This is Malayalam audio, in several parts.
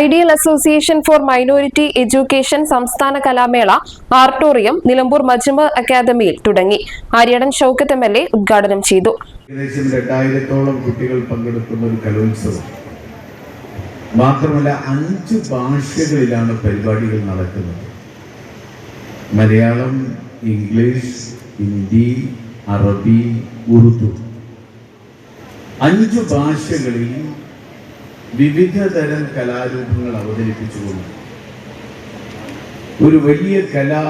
ideal association for minority education സംസ്ഥാന കലാമേള ആർട്ടോറിയം നിലമ്പൂർ മജ്മ അക്കാദമിയിൽ തുടങ്ങി. Aryadan Shoukath M L A ഉദ്ഘാടനം ചെയ്തു. കുട്ടികൾ പങ്കെടുക്കുന്ന ഒരു കലോത്സവം. മാത്രമല്ല അഞ്ച് ഭാഷകളിലാണ് പരിപാടികൾ നടക്കുന്നത്. മലയാളം ഇംഗ്ലീഷ് ഹിന്ദി അറബി ഉറുദു. അഞ്ച് ഭാഷകളിൽ വിവിധ തരം കലാരൂപങ്ങൾ അവതരിപ്പിച്ചുകൊണ്ട് ഒരു വലിയ കലാ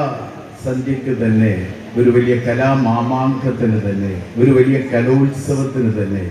സന്ധ്യക്ക് തന്നെ ഒരു വലിയ കലാമാമാങ്കത്തിന് തന്നെ ഒരു വലിയ കലോത്സവത്തിന് തന്നെ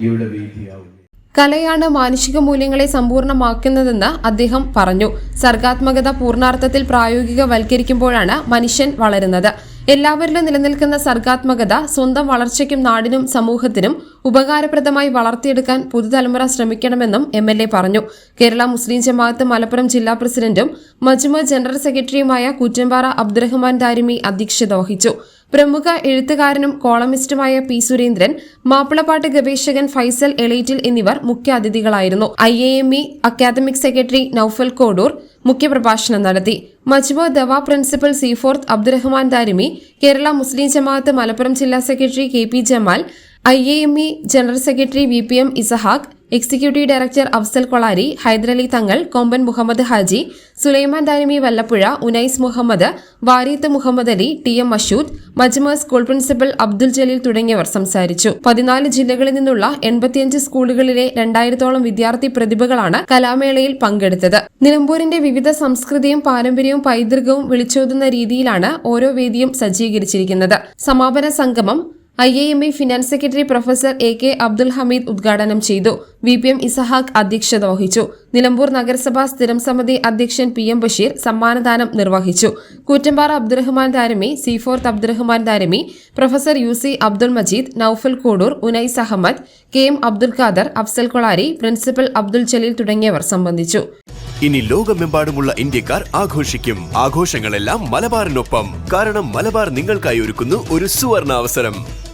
ഇവിടെ വീതിയാവും കലയാണ് മാനുഷിക മൂല്യങ്ങളെ സമ്പൂർണമാക്കുന്നതെന്ന് അദ്ദേഹം പറഞ്ഞു. സർഗാത്മകത പൂർണാർത്ഥത്തിൽ പ്രായോഗികവൽക്കരിക്കുമ്പോഴാണ് മനുഷ്യൻ വളരുന്നത്. എല്ലാവരിലും നിലനിൽക്കുന്ന സർഗാത്മകത സ്വന്തം വളർച്ചയ്ക്കും നാടിനും സമൂഹത്തിനും ഉപകാരപ്രദമായി വളർത്തിയെടുക്കാൻ പുതുതലമുറ ശ്രമിക്കണമെന്നും എം എൽ എ പറഞ്ഞു. കേരള മുസ്ലിം ജമാഅത്ത് മലപ്പുറം ജില്ലാ പ്രസിഡന്റും മജ്മ ജനറൽ സെക്രട്ടറിയുമായ കൂറ്റമ്പാറ അബ്ദുറഹ്മാൻ ദാരിമി അധ്യക്ഷത വഹിച്ചു. പ്രമുഖ എഴുത്തുകാരനും കോളമിസ്റ്റുമായ പി സുരേന്ദ്രൻ മാപ്പിളപ്പാട്ട് ഗവേഷകൻ ഫൈസൽ എളേറ്റിൽ എന്നിവർ മുഖ്യാതിഥികളായിരുന്നു. I A M E academic secretary Noufal Kodur മുഖ്യപ്രഭാഷണം നടത്തി. മജ്മ ദവ പ്രിൻസിപ്പൽ സീഫോർത്ത് അബ്ദുറഹ്മാൻ ദാരിമി കേരള മുസ്ലിം ജമാഅത്ത് മലപ്പുറം ജില്ലാ secretary K P Jamal I A M E general secretary V P M Isahaq executive director Afzal Kolari Hyderali Thangal Komban Muhammad Haji Sulaiman Darimi Vallappuzha Unais Muhammad Vareeth Muhammad Ali T M Mashood Majma school principal Abdul Jaleel തുടങ്ങിയവർ സംസാരിച്ചു. പതിനാല് ജില്ലകളിൽ നിന്നുള്ള എൺപത്തിയഞ്ച് സ്കൂളുകളിലെ രണ്ടായിരത്തോളം വിദ്യാർത്ഥി പ്രതിഭകളാണ് കലാമേളയിൽ പങ്കെടുത്തത്. നിലമ്പൂരിന്റെ വിവിധ സംസ്കൃതിയും പാരമ്പര്യവും പൈതൃകവും വിളിച്ചോതുന്ന രീതിയിലാണ് ഓരോ വേദിയും സജ്ജീകരിച്ചിരിക്കുന്നത്. സമാപന സംഗമം I A M I finance secretary professor A K Abdul Hameed ഉദ്ഘാടനം ചെയ്തു. വി പി എം ഇസഹാഖ് അധ്യക്ഷത വഹിച്ചു. നിലമ്പൂർ നഗരസഭാ സ്ഥിരം സമിതി അധ്യക്ഷൻ പി എം ബഷീർ സമ്മാനദാനം നിർവഹിച്ചു. Koottampara Abdurahman Darimi Seaforth Abdurahman Darimi professor U C Abdul Majeed Noufal Kodur Unais Ahammed K M Abdul Khader Afzal Kolari principal Abdul Jaleel തുടങ്ങിയവർ സംബന്ധിച്ചു. ഇനി ലോകമെമ്പാടുമുള്ള ഇന്ത്യക്കാർ ആഘോഷിക്കും. ആഘോഷങ്ങളെല്ലാം മലബാറിനൊപ്പം. കാരണം മലബാർ നിങ്ങൾക്കായി ഒരുക്കുന്നു ഒരു സുവർണ അവസരം